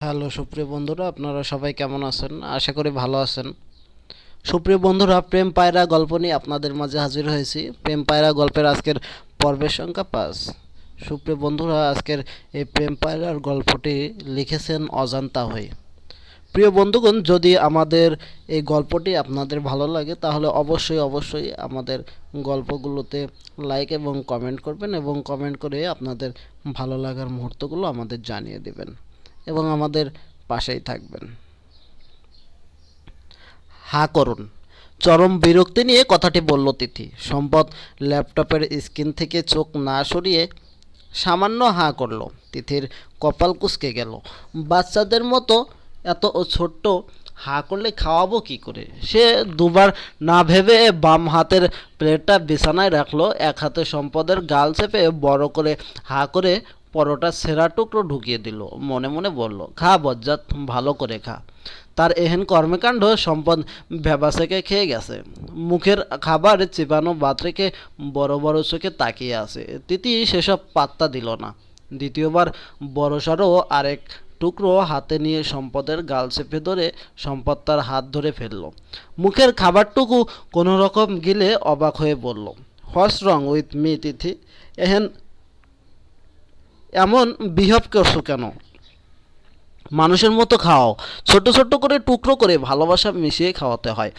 Hello সুপ্রিয় বন্ধুরা, আপনারা সবাই কেমন আছেন? আশা করি ভালো আছেন। সুপ্রিয় বন্ধুরা, প্রেম পায়রা গল্প নিয়ে আপনাদের মাঝে হাজির হয়েছি। প্রেম পায়রা গল্পের আজকের পর্বের সংখ্যা পাঁচ। সুপ্রিয় বন্ধুরা, আজকের এই প্রেম পায়রার গল্পটি লিখেছেন অজান্তা হয়ে প্রিয় বন্ধুগণ, যদি আমাদের এই গল্পটি আপনাদের ভালো লাগে, তাহলে অবশ্যই অবশ্যই আমাদের গল্পগুলোতে লাইক এবং কমেন্ট করবেন এবং কমেন্ট করে আপনাদের ভালো লাগার মুহূর্তগুলো আমাদের জানিয়ে দেবেন। এবং আমাদের পাশেই থাকবেন। হা করুন। চরম বিরক্তি নিয়ে কথাটি বলল তিথি। সম্পদ ল্যাপটপের স্ক্রিন থেকে চোখ না সরিয়ে সামান্য হা করল। তিথির কপাল কুঁচকে গেল। বাচ্চাদের মতো এত ছোট্ট হা করলে খাওয়াবো কি করে? সে দুবার না ভেবে বাম হাতের প্লেটটা বিছানায় রাখল। এক হাতে সম্পদের গাল চেপে বড় করে হা করে পরোটা সেরা টুকরো ঢুকিয়ে দিল। মনে মনে বলল, খা বজ্জাত, ভালো করে খা। তার এহেন কর্মকাণ্ড সম্পদ ভেবাসেকে খেয়ে গেছে। মুখের খাবার চিবানো বাত রেখে বড় বড় চোখে তাকিয়ে আছে। তিতি সেসব পাত্তা দিল না। দ্বিতীয়বার বড়সড়ও আরেক টুকরো হাতে নিয়ে সম্পদের গাল চেপে ধরে সম্পদ তার হাত ধরে ফেলল। মুখের খাবারটুকু কোনো রকম গিলে অবাক হয়ে বলল what's wrong with me, Tithi. এহেন এমন বিহেভ করছ কেন? মানুষের মতো খাওয়াও ছোট ছোট করে টুকরো করে ভালোবাসা মিশিয়ে খাওয়াতে হয়।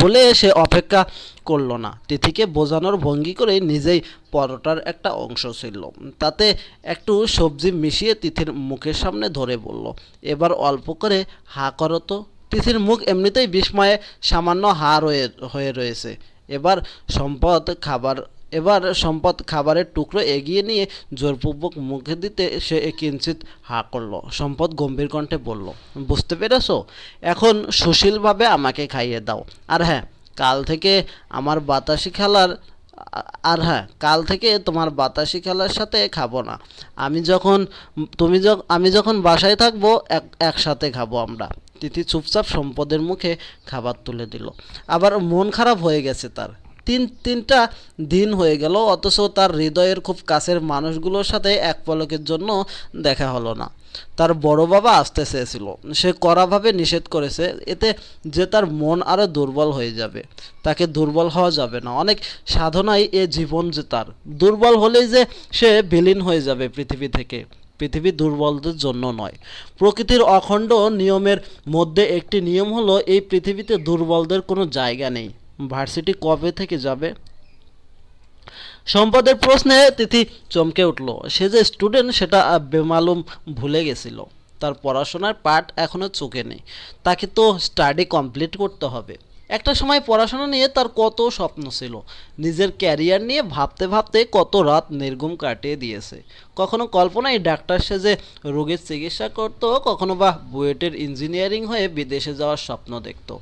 বলে সে অপেক্ষা করল না। তিথিকে বোঝানোর ভঙ্গি করে নিজেই পরোটার একটা অংশ ছিল। তাতে একটু সবজি মিশিয়ে তিথির মুখের সামনে ধরে বলল, এবার অল্প করে হা করো তো। তিথির মুখ এমনিতেই বিস্ময়ে সামান্য হা রয়ে, হয়ে রয়েছে। এবার সম্পদ, খাবার এবার সম্পদ খাবারের টুকরো এগিয়ে নিয়ে জোরপূর্বক মুখে দিতে সে কিঞ্চিত হা করল। সম্পদ গম্ভীর কণ্ঠে বলল, বুঝতে পেরেছ? এখন সুশীলভাবে আমাকে খাইয়ে দাও। আর হ্যাঁ কাল থেকে আমার বাতাসি খেলার, আর হ্যাঁ কাল থেকে তোমার বাতাসি খেলার সাথে খাব না। আমি যখন, তুমি আমি যখন বাসায় থাকব, এক, একসাথে খাব আমরা। তিথি চুপচাপ সম্পদের মুখে খাবার তুলে দিল। আবার মন খারাপ হয়ে গেছে তার। তিন, তিনটা দিন হয়ে গেল, অথচ তার হৃদয়ের খুব কাছের মানুষগুলোর সাথে এক পলকের জন্য দেখা হলো না। তার বড় বাবা আসতে চেয়েছিল। সে কড়াভাবে নিষেধ করেছে, এতে যে তার মন আরও দুর্বল হয়ে যাবে। তাকে দুর্বল হওয়া যাবে না। অনেক সাধনাই এ জীবন যে তার। দুর্বল হলেই যে সে বিলীন হয়ে যাবে পৃথিবী থেকে। পৃথিবী দুর্বলদের জন্য নয়। প্রকৃতির অখণ্ড নিয়মের মধ্যে একটি নিয়ম হলো, এই পৃথিবীতে দুর্বলদের কোনো জায়গা নেই। ভার্সিটি কবে থেকে যাবে? সম্পদের প্রশ্নে তিথি চমকে উঠল। সে যে স্টুডেন্ট সেটা বেমালুম ভুলে গেছিল। তার পড়াশোনার পাঠ এখনও চোখে নেই। তাকে তো স্টাডি কমপ্লিট করতে হবে। একটা সময় পড়াশোনা নিয়ে তার কত স্বপ্ন ছিল। নিজের ক্যারিয়ার নিয়ে ভাবতে ভাবতে কত রাত নির্গুম কাটিয়ে দিয়েছে। কখনো কল্পনায় ডাক্তার সেজে রোগীর চিকিৎসা করত, কখনো বা বুয়েটের ইঞ্জিনিয়ারিং হয়ে বিদেশে যাওয়ার স্বপ্ন দেখতো।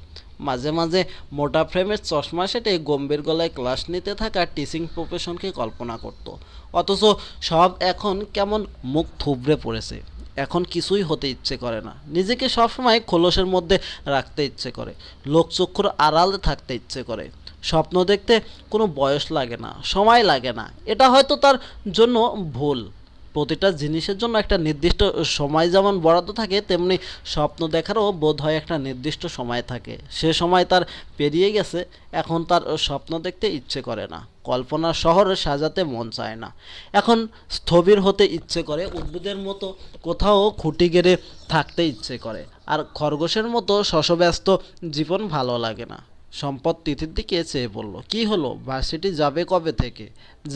মাঝে মাঝে মোটা ফ্রেমের চশমা সেটে গম্ভীর গলায় ক্লাস নিতে থাকা টিচিং প্রফেশনকে কল্পনা করত। অথচ সব এখন কেমন মুখ থুবড়ে পড়েছে। এখন কিছুই হতে ইচ্ছে করে না। নিজেকে সবসময় খোলসের মধ্যে রাখতে ইচ্ছে করে। লোকচক্ষুর আড়ালে থাকতে ইচ্ছে করে। স্বপ্ন দেখতে কোনো বয়স লাগে না, সময় লাগে না। এটা হয়তো তার জন্য ভুল। প্রতিটা জিনিসের জন্য একটা নির্দিষ্ট সময় যেমন বরাদ্দ থাকে, তেমনি স্বপ্ন দেখারও বোধ হয় একটা নির্দিষ্ট সময় থাকে। সে সময় তার পেরিয়ে গেছে, এখন তার স্বপ্ন দেখতে ইচ্ছে করে না। কল্পনা শহর সাজাতে মন চায় না। এখন স্থবির হতে ইচ্ছে করে, উদ্ভিদের মতো কোথাও খুঁটি গেড়ে থাকতে ইচ্ছে করে। আর খরগোশের মতো শশব্যস্ত জীবন ভালো লাগে না। সম্পদ তিথির দিকে চেয়ে বলল কি হলো? ভার্সিটি যাবে কবে থেকে?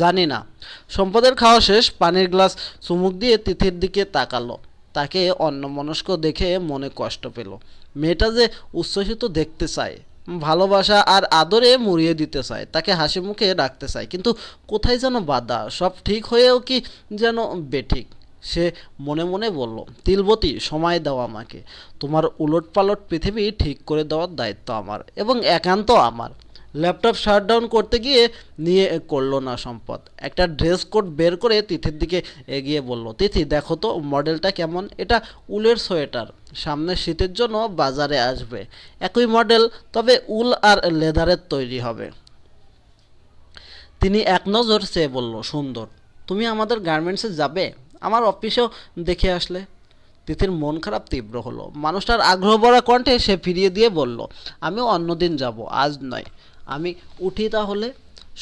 জানি না। সম্পদের খাওয়া শেষ, পানির গ্লাস চুমুক দিয়ে তিথির দিকে তাকালো। তাকে অন্যমনস্ক দেখে মনে কষ্ট পেল। মেয়েটা যে উচ্ছ্বসিত দেখতে চায়, ভালোবাসা আর আদরে মুড়িয়ে দিতে চায়, তাকে হাসি মুখে রাখতে চায়। কিন্তু কোথায় যেন বাধা? সব ঠিক হয়েও কি যেন বেঠিক? সে মনে মনে বলল, তিলবতী, সময় দাও আমাকে। তোমার উলটপালট পৃথিবী ঠিক করে দেওয়ার দায়িত্ব আমার এবং একান্ত আমার। ল্যাপটপ শাটডাউন করতে গিয়ে নিয়ে করল না সম্পদ। একটা ড্রেস কোড বের করে তিথির দিকে এগিয়ে বলল, তিথি, দেখো তো মডেলটা কেমন। এটা উলের সোয়েটার। সামনে শীতের জন্য বাজারে আসবে। একই মডেল, তবে উল আর লেদারের তৈরি হবে। তিনি এক নজর চেয়ে বলল, সুন্দর। তুমি আমাদের গার্মেন্টসে যাবে? আমার অফিসেও দেখে আসলে। তিথির মন খারাপ তীব্র হলো। মানুষটার আগ্রহ ভরা কণ্ঠে সে ফিরিয়ে দিয়ে বলল, আমি অন্যদিন যাব, আজ নয়। আমি উঠি তাহলে?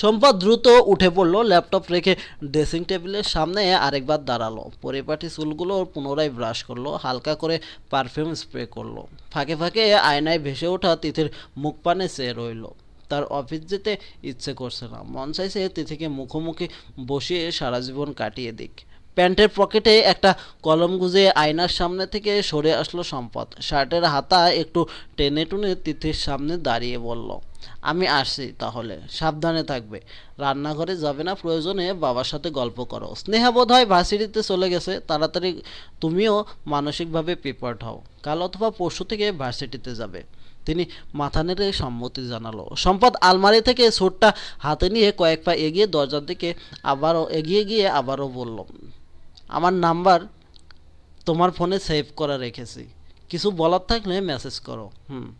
সম্পদ দ্রুত উঠে পড়ল, ল্যাপটপ রেখে ড্রেসিং টেবিলের সামনে আরেকবার দাঁড়াল। পরিপাটি চুলগুলো পুনরায় ব্রাশ করল, হালকা করে পারফিউম স্প্রে করল। ফাঁকে ফাঁকে আয়নায় ভেসে ওঠা তিথির মুখ পানে চেয়ে রইল। তার অফিস যেতে ইচ্ছে করছে না। মন চাইছে তিথিকে মুখোমুখি বসিয়ে সারা জীবন কাটিয়ে দিক। প্যান্টের পকেটে একটা কলম গুজে আয়নার সামনে থেকে সরে আসলো সম্পদ। শার্টের হাতা একটু টেনে টুনে তিথির সামনে দাঁড়িয়ে বলল, আমি আসছি তাহলে, সাবধানে থাকবে। রান্নাঘরে যাবে না প্রয়োজনে, বাবার সাথে গল্প করো। স্নেহা বোধ হয় ভার্সিটিতে চলে গেছে। তাড়াতাড়ি তুমিও মানসিকভাবে প্রিপার্ড হও। কাল অথবা পরশু থেকে ভার্সিটিতে যাবে। তিনি মাথা নেড়ে সম্মতি জানালো। সম্পদ আলমারি থেকে সুটটা হাতে নিয়ে কয়েক পা এগিয়ে দরজার দিকে আবারও এগিয়ে গিয়ে আবারও বলল আমার নাম্বার তোমার ফোনে সেভ করা রেখেছি। কিছু বলার থাকলে মেসেজ করো, হুম।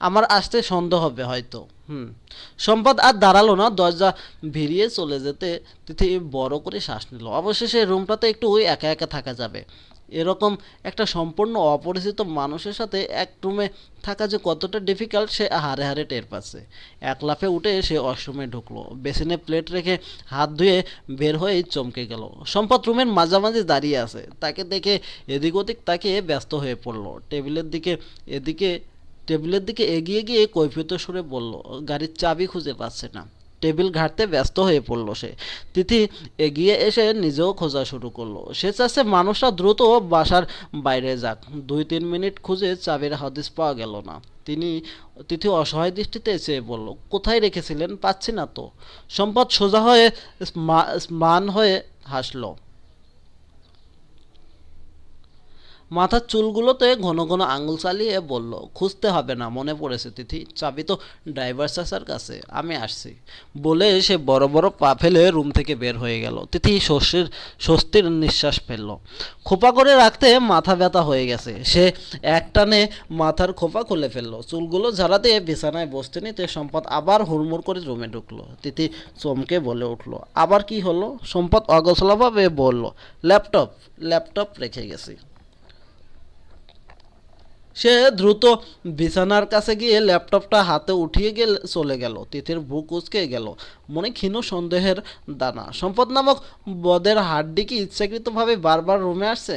আমার আসতে সন্দেহ হবে হয়তো, হুম। সম্পদ আর দাঁড়াল না, দরজা ভিড়িয়ে চলে যেতে তিথি বড় করে শ্বাস নিল। অবশেষে রুমটাতে একটু ওই একা একা থাকা যাবে। এরকম একটা সম্পূর্ণ অপরিচিত মানুষের সাথে এক রুমে থাকা যে কতটা ডিফিকাল্ট সে হারে হারে টের পাচ্ছে। এক লাফে উঠে সে ওয়াশরুমে ঢুকলো। বেসিনে প্লেট রেখে হাত ধুয়ে বের হয়েই চমকে গেল। সম্পদ রুমের মাঝামাঝি দাঁড়িয়ে আছে। তাকে দেখে এদিক ওদিক তাকে ব্যস্ত হয়ে পড়ল। টেবিলের দিকে এদিকে, টেবিলের দিকে এগিয়ে গিয়ে কৈফিয়ত সুরে বলল, গাড়ির চাবি খুঁজে পাচ্ছে না। টেবিল ঘাটতে ব্যস্ত হয়ে পড়ল সে। তিথি এগিয়ে এসে নিজেও খোঁজা শুরু করল। সে চাচ্ছে মানুষরা দ্রুত বাসার বাইরে যাক। দুই তিন মিনিট খুঁজে চাবির হাদিস পাওয়া গেল না। তিনি তিথি অসহায় দৃষ্টিতে চেয়ে বলল কোথায় রেখেছিলেন? পাচ্ছি না তো। সম্পদ সোজা হয়ে স্মান হয়ে হাসলো। মাথার চুলগুলোতে ঘন ঘন আঙুল চালিয়ে বলল, খুঁজতে হবে না, মনে পড়েছে তিথি, চাবি তো ড্রাইভার চাচার কাছে, আমি আসছি। বলে সে বড় বড় পা ফেলে রুম থেকে বের হয়ে গেল। তিথি স্বস্তির স্বস্তির নিঃশ্বাস ফেলল। খোপা করে রাখতে মাথা ব্যথা হয়ে গেছে। সে একটানে মাথার খোপা খুলে ফেলল। চুলগুলো ঝাড়াতে বিছানায় বসতে নিতে সম্পদ আবার হুড়মুড় করে রুমে ঢুকলো। তিথি চমকে বলে উঠল, আবার কি হলো? সম্পদ অগোছলাভাবে বলল, ল্যাপটপ ল্যাপটপ রেখে গেছি। সে দ্রুত বিছানার কাছে গিয়ে ল্যাপটপটা হাতে উঠিয়ে গেল, চলে গেল, তিথির বুক উচকে গেল, মনে ক্ষীণ সন্দেহের দানা। সম্পদ নামক বদের হাড্ডি কি ইচ্ছাকৃতভাবে বারবার রুমে আসছে?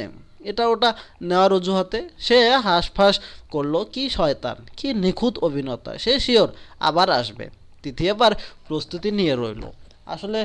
এটা ওটা নেওয়ার অজুহাতে সে হাঁসফাঁস করল, কি শয়তান, কি নিখুঁত অভিনেতা, সে শিওর আবার আসবে। তিথি এবার প্রস্তুতি নিয়ে রইল। আসলে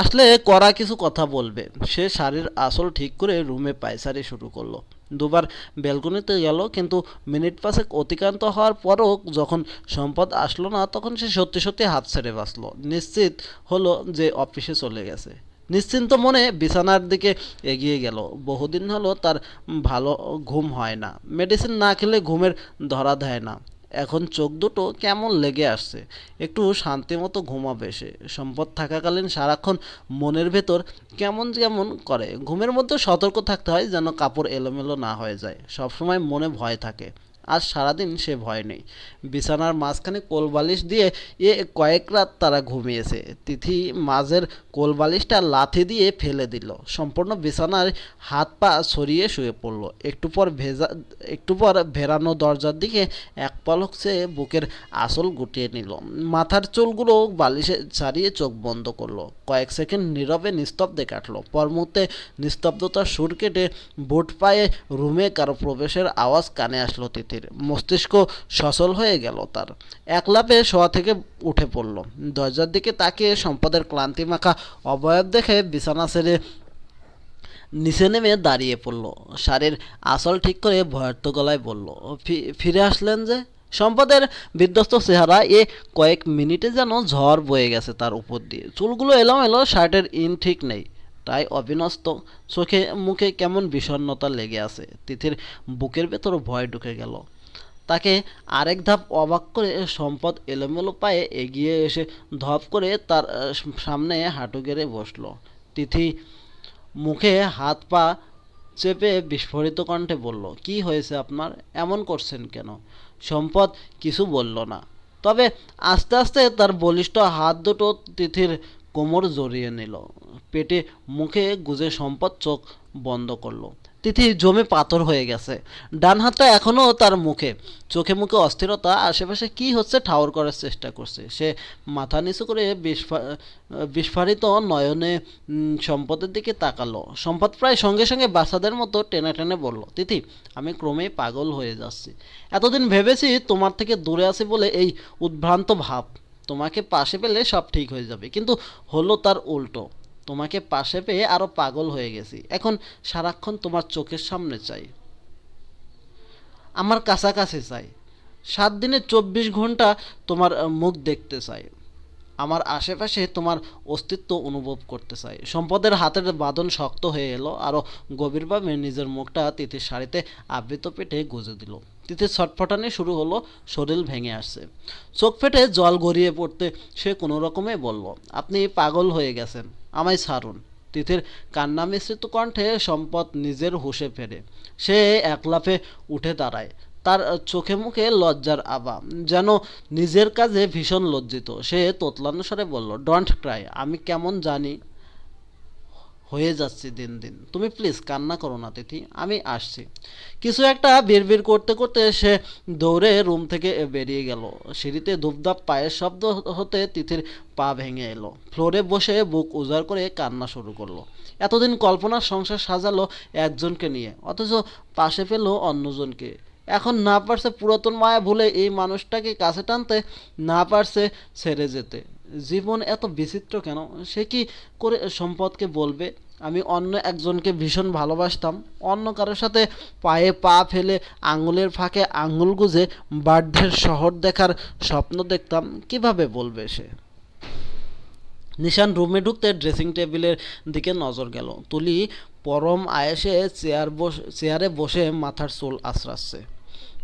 আসলে করা কিছু কথা বলবে। সে শাড়ির আসল ঠিক করে রুমে পায়চারি শুরু করল। দুবার ব্যালকনিতে গেল, কিন্তু মিনিট পাশে অতিক্রান্ত হওয়ার পরও যখন সম্পদ আসলো না, তখন সে সত্যি সত্যি হাত ছেড়ে বাঁচলো। নিশ্চিত হলো যে অফিসে চলে গেছে। নিশ্চিন্ত মনে বিছানার দিকে এগিয়ে গেল। বহুদিন হলো তার ভালো ঘুম হয় না। মেডিসিন না খেলে ঘুমের ধরা দেয় না। এখন চোখ দুটো কেমন লেগে আসছে? একটু শান্তি মতো ঘুমাবে সে। সম্পদ থাকাকালীন সারাক্ষণ মনের ভেতর কেমন যেমন করে। ঘুমের মধ্যে সতর্ক থাকতে হয় যেন কাপড় এলোমেলো না হয়ে যায়। সবসময় মনে ভয় থাকে। আজ সারাদিন সে ভয় নেই। বিছানার মাঝখানে কোলবালিশ দিয়ে এ কয়েক রাত তারা ঘুমিয়েছে। তিথি মাঝের কোলবালিশটা লাথি দিয়ে ফেলে দিল। সম্পূর্ণ বিছানার হাত পা ছড়িয়ে শুয়ে পড়ল। একটু পর ভেজা, একটু পর ভেরানো দরজার দিকে এক পলক সে বুকের আসল গুটিয়ে নিল। মাথার চুলগুলো বালিশে ছাড়িয়ে চোখ বন্ধ করল। কয়েক সেকেন্ড নীরবে নিস্তব্ধে কাটলো। পর মুহূর্তে নিস্তব্ধতার সুর কেটে বুট পায়ে রুমে কারও প্রবেশের আওয়াজ কানে আসলো তিথির মস্তিষ্ক সচল হয়ে গেল তার। এক লাফে শোয়া থেকে উঠে পড়ল। দরজার দিকে তাকিয়ে সম্পদের ক্লান্তি মাখা অবয়ব দেখে বিছানা ছেড়ে নিচে নেমে দাঁড়িয়ে পড়ল। শাড়ির আসল ঠিক করে ভয়ার্থ গলায় বলল, "ফি- ফিরে আসলেন যে? সম্পদের বিধ্বস্ত চেহারা এ কয়েক মিনিটে যেন ঝড় বয়ে গেছে তার উপর দিয়ে। চুলগুলো এলো এলোমেলো, শার্টের ইন ঠিক নেই। তাই অবিনস্ত চোখে মুখে কেমন বিষণ্ণতা লেগে আছে। তিথির বুকের ভেতর ভয় ঢুকে গেল। তাকে আরেক ধাপ অবাক করে সম্পদ এলোমেলো পায়ে এগিয়ে এসে ধপ করে তার সামনে হাঁটু গেড়ে বসল। তিথি মুখে হাত পা চেপে বিস্ফোরিত কণ্ঠে বলল, কি হয়েছে আপনার? এমন করছেন কেন? সম্পদ কিছু বলল না। তবে আস্তে আস্তে তার বলিষ্ঠ হাত দুটো তিথির কোমর জড়িয়ে নিল। পেটে মুখে গুজে সম্পদ চোখ বন্ধ করল। তিথি জমে পাথর হয়ে গেছে। ডান হাতটা এখনও তার মুখে। চোখে মুখে অস্থিরতা, আশেপাশে কি হচ্ছে ঠাউর করার চেষ্টা করছে। সে মাথা নিচু করে বিস্ফা- বিস্ফারিত নয়নে সম্পদের দিকে তাকালো। সম্পদ প্রায় সঙ্গে সঙ্গে বাচ্চাদের মতো টেনে টেনে বলল, তিথি, আমি ক্রমেই পাগল হয়ে যাচ্ছি। এতদিন ভেবেছি তোমার থেকে দূরে আছি বলে এই উদ্ভ্রান্ত ভাব। তোমাকে পাশে পেলে সব ঠিক হয়ে যাবে। কিন্তু হলো তার উল্টো। তোমাকে পাশে পেয়ে আরও পাগল হয়ে গেছি। এখন সারাক্ষণ তোমার চোখের সামনে চাই। আমার কাছাকাছি চাই। সাত দিনে চব্বিশ ঘণ্টা তোমার মুখ দেখতে চাই। আমার আশেপাশে তোমার অস্তিত্ব অনুভব করতে চাই। সম্পদের হাতের বাঁধন শক্ত হয়ে এলো। আরও গভীরভাবে নিজের মুখটা তিথির শাড়িতে আবৃত পেটে গুঁজে দিল। তিথির ছটফটানি শুরু হলো, শরীর ভেঙে আসছে। চোখ ফেটে জল গড়িয়ে পড়তে সে কোনো রকমে বলল, আপনি পাগল হয়ে গেছেন, আমায় ছাড়ুন। তিথির কান্না মিশ্রিত কণ্ঠে সম্পদ নিজের হুঁশে ফেরে। সে একলাফে উঠে দাঁড়ায়। তার চোখে মুখে লজ্জার আভা, যেন নিজের কাজে ভীষণ লজ্জিত। সে তোতলানো স্বরে বলল, ডোন্ট ক্রাই, আমি কেমন জানি? হয়ে যাচ্ছে দিন দিন। তুমি প্লিজ কান্না করো না, তিথি। আমি আসছি। কিছু একটা বিড়বিড় করতে করতে সে দৌড়ে রুম থেকে বেরিয়ে গেল। সিঁড়িতে ধূপধাপ পায়ের শব্দ হতে তিথির পা ভেঙে এলো। ফ্লোরে বসে বুক উজাড় করে কান্না শুরু করল। এতদিন কল্পনার সংসার সাজালো একজনকে নিয়ে, অথচ পাশে পেল অন্যজনকে। এখন না পারছে পুরাতন মায়া ভুলে এই মানুষটাকে কাছে টানতে, না পারছে ছেড়ে যেতে। জীবন এত বিচিত্র কেন? সে কি করে সম্পদকে বলবে? আমি অন্য একজনকে ভীষণ ভালোবাসতাম। অন্য কারোর সাথে পায়ে পা ফেলে আঙুলের ফাঁকে আঙুল গুজে বার্ধের শহর দেখার স্বপ্ন দেখতাম। কীভাবে বলবে সে? নিশান রুমে ঢুকতে ড্রেসিং টেবিলের দিকে নজর গেল। তুলি পরম আয়েসে চেয়ার বস চেয়ারে বসে মাথার চুল আশ্রাচ্ছে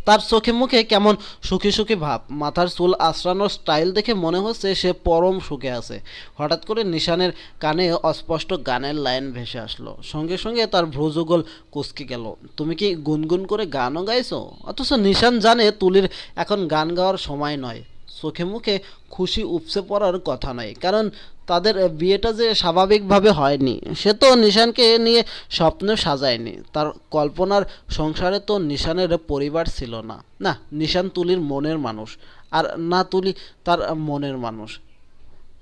তার চোখে মুখে কেমন সুখী সুখী ভাব। মাথার চুল আশ্রানোর স্টাইল দেখে মনে হচ্ছে সে পরম সুখে আছে। হঠাৎ করে নিশানের কানে অস্পষ্ট গানের লাইন ভেসে আসলো। সঙ্গে সঙ্গে তার ভ্রুযুগল কুচকে গেল। তুমি কি গুনগুন করে গানও গাইছো? অথচ নিশান জানে তুলির এখন গান গাওয়ার সময় নয়। চোখে মুখে খুশি উপচে পড়ার কথা নয়। কারণ তাদের বিয়েটা যে স্বাভাবিকভাবে হয়নি, সে তো নিশানকে নিয়ে স্বপ্ন সাজায়নি। তার কল্পনার সংসারে তো নিশানের পরিবার ছিল না। না, নিশান তুলির মনের মানুষ আর না তুলি তার মনের মানুষ।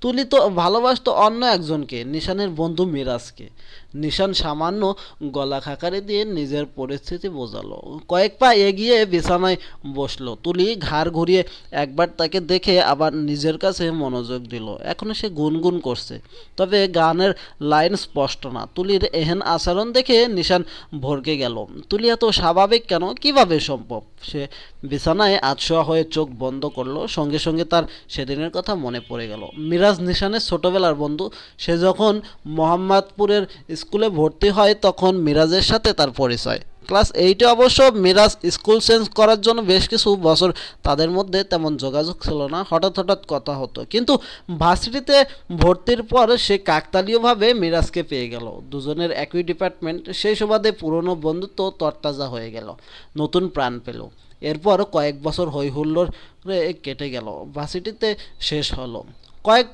তুলি তো ভালোবাসতো অন্য একজনকে, নিশানের বন্ধু মিরাজকে। নিশান সামান্য গলা খাকারি দিয়ে নিজের পরিস্থিতি বোঝালো। কয়েক পা এগিয়ে বিছানায় বসল। তুলি ঘাড় ঘুরিয়ে একবার তাকে দেখে আবার নিজের কাছে মনোযোগ দিল। এখনও সে গুনগুন করছে। তবে গানের লাইন স্পষ্ট না। তুলির এহেন আচরণ দেখে নিশান ভরকে গেল। তুলি এত স্বাভাবিক কেন? কীভাবে সম্ভব? সে বিছানায় আতশোয়া হয়ে চোখ বন্ধ করল। সঙ্গে সঙ্গে তার সেদিনের কথা মনে পড়ে গেল। মিরাজ নিশানের ছোটবেলার বন্ধু। সে যখন মোহাম্মদপুরের স্কুলে ভর্তি হয় তখন মিরাজের সাথে তার পরিচয়। ক্লাস এইটে অবশ্য মিরাজ স্কুল চেঞ্জ করার জন্য বেশ কিছু বছর তাদের মধ্যে তেমন যোগাযোগ ছিল না, হঠাৎ হঠাৎ কথা হতো। কিন্তু ভার্সিটিতে ভর্তির পর সে কাকতালীয়ভাবে মিরাজকে পেয়ে গেল। দুজনের একই ডিপার্টমেন্ট সেই সুবাদে পুরনো বন্ধুত্ব তরতাজা হয়ে গেল, নতুন প্রাণ পেল। এরপর কয়েক বছর হই হুল্লোড় কেটে গেল। ভার্সিটিতে শেষ হলো। কয়েক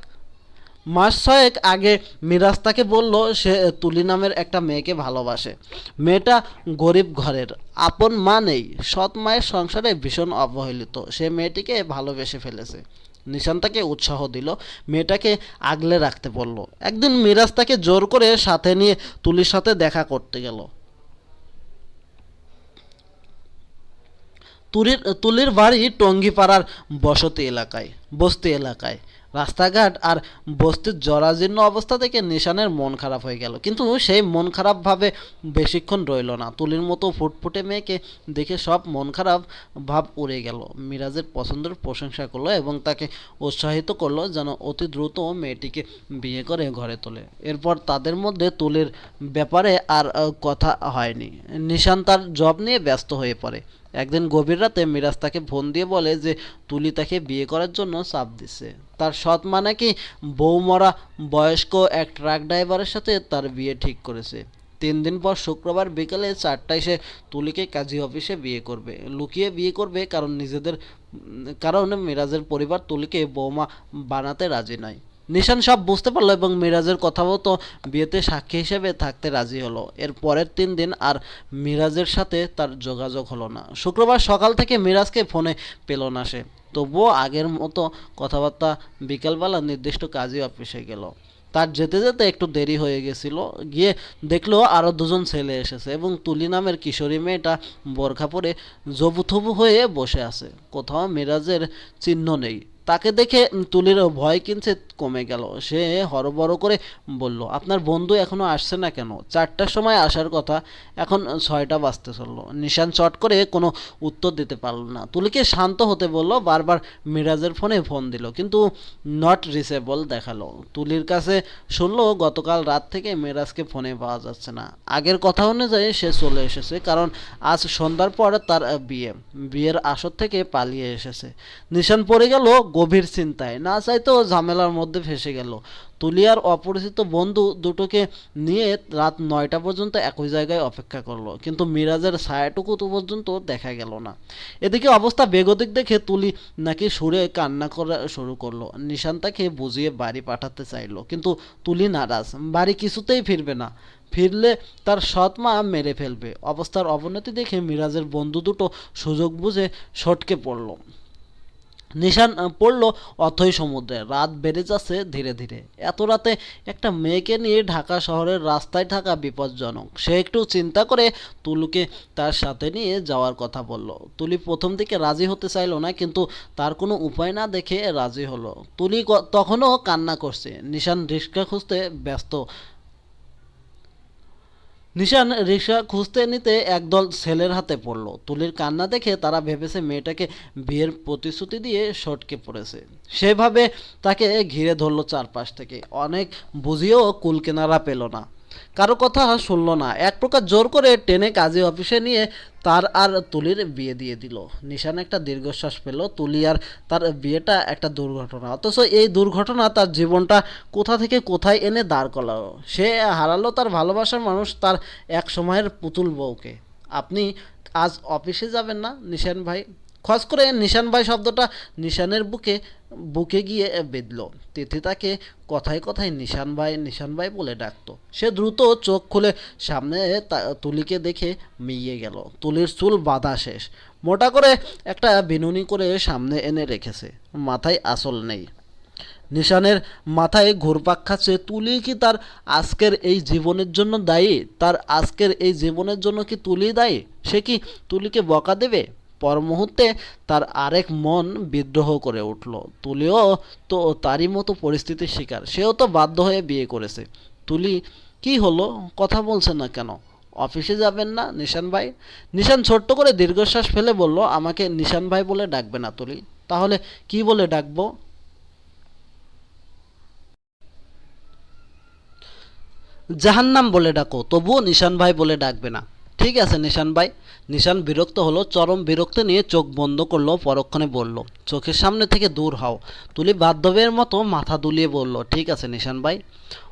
মাস ছয়েক আগে মিরাজ তাকে বলল, সে তুলি নামের একটা মেয়েকে ভালোবাসে। মেয়েটা গরিব ঘরের, আপন মা নেই। সৎ মায়ের সংসারে ভীষণ অবহেলিত। সে মেয়েটিকে ভালোবেসে ফেলেছে। নিশান তাকে উৎসাহ দিল। মেয়েটাকে আগলে রাখতে বলল। একদিন মিরাজ তাকে জোর করে সাথে নিয়ে তুলির সাথে দেখা করতে গেল। তুলির তুলির বাড়ি টঙ্গিপাড়ার বসতি এলাকায়, বস্তি এলাকায়। রাস্তাঘাট আর বস্তির জরাজীর্ণ অবস্থা থেকে নিশানের মন খারাপ হয়ে গেল। কিন্তু সেই মন খারাপ ভাবে বেশিক্ষণ রইল না। তুলির মতো ফুটফুটে মেয়েকে দেখে সব মন খারাপ ভাব উড়ে গেল। মিরাজের পছন্দের প্রশংসা করল এবং তাকে উৎসাহিত করল যেন অতি দ্রুত মেয়েটিকে বিয়ে করে ঘরে তোলে। এরপর তাদের মধ্যে তুলির ব্যাপারে আর কথা হয়নি। নিশান তার জব নিয়ে ব্যস্ত হয়ে পড়ে। একদিন গভীর রাতে মিরাজ তাকে ফোন দিয়ে বলে যে তুলি তাকে বিয়ে করার জন্য চাপ দিচ্ছে তার সৎ মা নাকি বৌমরা বয়স্ক এক ট্রাক ড্রাইভারের সাথে তার বিয়ে ঠিক করেছে। তিন দিন পর শুক্রবার বিকালে চারটায় সে তুলিকে কাজী অফিসে বিয়ে করবে। লুকিয়ে বিয়ে করবে কারণ নিজেদের, কারণ মিরাজের পরিবার তুলিকে বৌমা বানাতে রাজি নয়। নিশান সব বুঝতে পারল এবং মিরাজের কথাও তো বিয়েতে সাক্ষী হিসেবে থাকতে রাজি হলো। এর পরের তিন দিন আর মিরাজের সাথে তার যোগাযোগ হলো না। শুক্রবার সকাল থেকে মিরাজকে ফোনে পেল না সে। তবুও আগের মতো কথাবার্তা বিকেলবেলা নির্দিষ্ট কাজই অফিসে গেল। তার যেতে যেতে একটু দেরি হয়ে গেছিল। গিয়ে দেখল আরও দুজন ছেলে এসেছে এবং তুলি নামের কিশোরী মেয়েটা বোরখা পরে জবুথবু হয়ে বসে আছে। কোথাও মিরাজের চিহ্ন নেই। তাকে দেখে তুলির ভয় কিনছে কমে গেল। সে হরবড় করে বলল, আপনার বন্ধু এখনও আসছে না কেন? চারটার সময় আসার কথা। এখন ছয়টা বাজতে চলল। নিশান চট করে কোনো উত্তর দিতে পারল না। তুলিকে শান্ত হতে বলল, বারবার মিরাজের ফোনে ফোন দিল, কিন্তু নট রিসেবল দেখাল। তুলির কাছে শুনলো, গতকাল রাত থেকে মিরাজকে ফোনে পাওয়া যাচ্ছে না। আগের কথা অনুযায়ী সে চলে এসেছে, কারণ আজ সন্ধ্যার পর তার বিয়ে। বিয়ের আসর থেকে পালিয়ে এসেছে। নিশান পড়ে গেল গভীর চিন্তায়। না চাইতেও ঝামেলার মধ্যে ফেসে গেল। তুলিয়ার অপরিচিত বন্ধু দুটোকে নিয়ে রাত নয়টা পর্যন্ত একই জায়গায় অপেক্ষা করল। কিন্তু মিরাজের ছায়াটুকু তো পর্যন্ত দেখা গেল না। এদিকে অবস্থা বেগতিক দেখে তুলি নাকি সুরে কান্না করা শুরু করল। নিশান তাকে বুঝিয়ে বাড়ি পাঠাতে চাইলো। কিন্তু তুলি নারাজ। বাড়ি কিছুতেই ফিরবে না। ফিরলে তার সৎ মা মেরে ফেলবে। অবস্থার অবনতি দেখে মিরাজের বন্ধু দুটো সুযোগ বুঝে সটকে পড়ল। নিশান পড়ল অথই সমুদ্রে। রাত বেড়ে যাচ্ছে ধীরে ধীরে। এত রাতে একটা মেয়েকে নিয়ে ঢাকা শহরের রাস্তায় থাকা বিপজ্জনক। সে একটু চিন্তা করে তুলুকে তার সাথে নিয়ে যাওয়ার কথা বলল। তুলি প্রথম দিকে রাজি হতে চাইলো না, কিন্তু তার কোনো উপায় না দেখে রাজি হলো। তুলি তখনও কান্না করছে। নিশান রিক্সা খুঁজতে ব্যস্ত। নিশান রিক্সা খুঁজতে নিতে একদল ছেলের হাতে পড়ল। তুলির কান্না দেখে তারা ভেবেছে মেয়েটাকে বিয়ের প্রতিশ্রুতি দিয়ে সটকে পড়েছে। সেভাবে তাকে ঘিরে ধরলো চারপাশ থেকে। অনেক বুঝিয়েও কুলকেনারা পেল না। কারও কথা শুনল না। এক প্রকার জোর করে টেনে কাজী অফিসে নিয়ে তার আর তুলির বিয়ে দিয়ে দিল। নিশান একটা দীর্ঘশ্বাস পেল তুলি আর তার বিয়েটা একটা দুর্ঘটনা। অথচ এই দুর্ঘটনা তার জীবনটা কোথা থেকে কোথায় এনে দাঁড় করালো? সে হারালো তার ভালোবাসার মানুষ তার এক সময়ের পুতুল বউকে। আপনি আজ অফিসে যাবেন না, নিশান ভাই? খস করে নিশান ভাই শব্দটা নিশানের বুকে বুকে গিয়ে বেঁধল। তিথি তাকে কথায় কথায় নিশান ভাই নিশান ভাই বলে ডাকতো। সে দ্রুত চোখ খুলে সামনে তুলিকে দেখে মিইয়ে গেল। তুলির চুল বাঁধা শেষ। মোটা করে একটা বিনুনি করে সামনে এনে রেখেছে। মাথায় আসল নেই। নিশানের মাথায় ঘুরপাক খাচ্ছে। তুলি কি তার আজকের এই জীবনের জন্য দায়ী? তার আজকের এই জীবনের জন্য কি তুলি দায়ী? সে কি তুলিকে বকা দেবে? পর মুহূর্তে তার আরেক মন বিদ্রোহ করে উঠল। তুলিও তো তারই মতো পরিস্থিতির শিকার। সেও তো বাধ্য হয়ে বিয়ে করেছে। তুলি, কি হলো? কথা বলছে না কেন? অফিসে যাবেন না নিশান ভাই? নিশান ছোট্ট করে দীর্ঘশ্বাস ফেলে বলল, আমাকে নিশান ভাই বলে ডাকবে না তুলি। তাহলে কি বলে ডাকবো? জাহান্নাম বলে ডাকো, তবুও নিশান ভাই বলে ডাকবে না। ঠিক আছে নিশান ভাই। নিশান বিরক্ত হলো, চরম বিরক্ত নিয়ে চোখ বন্ধ করল, পরক্ষণে বলল, চোখের সামনে থেকে দূর হও। তুলি বাধ্যবের মতো মাথা দুলিয়ে বলল, ঠিক আছে নিশান ভাই।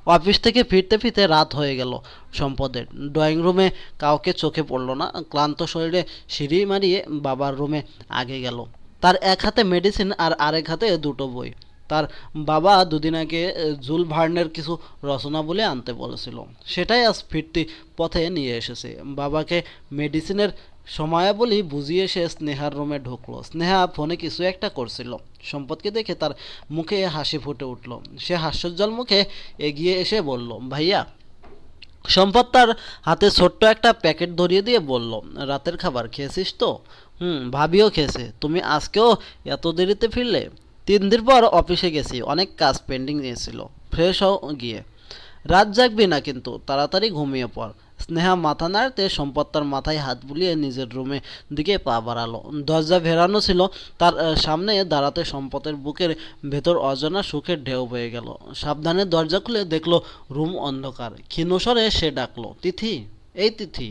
অফিস থেকে ফিরতে ফিরতে রাত হয়ে গেল সম্পদের। ড্রয়িং রুমে কাউকে চোখে পড়ল না, ক্লান্ত শরীরে সিঁড়ি মারিয়ে বাবার রুমে আগে গেল। তার এক হাতে মেডিসিন আর আরেক হাতে দুটো বই। তার বাবা দুদিন আগে জুল ভার্নের কিছু রচনা বলে আনতে বলেছিল। সেটাই আজ ফিরতি পথে নিয়ে এসেছে। বাবাকে মেডিসিনের সময়াবলী বুঝিয়ে সে স্নেহার রুমে ঢুকলো। স্নেহা ফোনে কিছু একটা করছিল। সম্পদকে দেখে তার মুখে হাসি ফুটে উঠল। সে হাস্যোজ্জ্বল মুখে এগিয়ে এসে বলল, ভাইয়া। সম্পদ তার হাতে ছোট্ট একটা প্যাকেট ধরিয়ে দিয়ে বলল, রাতের খাবার খেয়েছিস তো? হুম, ভাবিও খেয়েছে। তুমি আজকেও এত দেরিতে ফিরলে? তিন দিন পর অফিসে গেছি, অনেক কাজ পেন্ডিং নিয়েছিল ফ্রেশ হও গিয়ে। রাত জাগবি না কিন্তু, তাড়াতাড়ি ঘুমিয়ে পড়। স্নেহা মাথা নাড়তে সম্পদ তার মাথায় হাত বুলিয়ে নিজের রুমে দিকে পা বাড়ালো। দরজা ভেরানো ছিল, তার সামনে দাঁড়াতে সম্পদের বুকের ভেতর অজানা সুখের ঢেউ বয়ে গেল। সাবধানে দরজা খুলে দেখল রুম অন্ধকার। ক্ষীণস্বরে সে ডাকলো, তিথি? এই তিথি।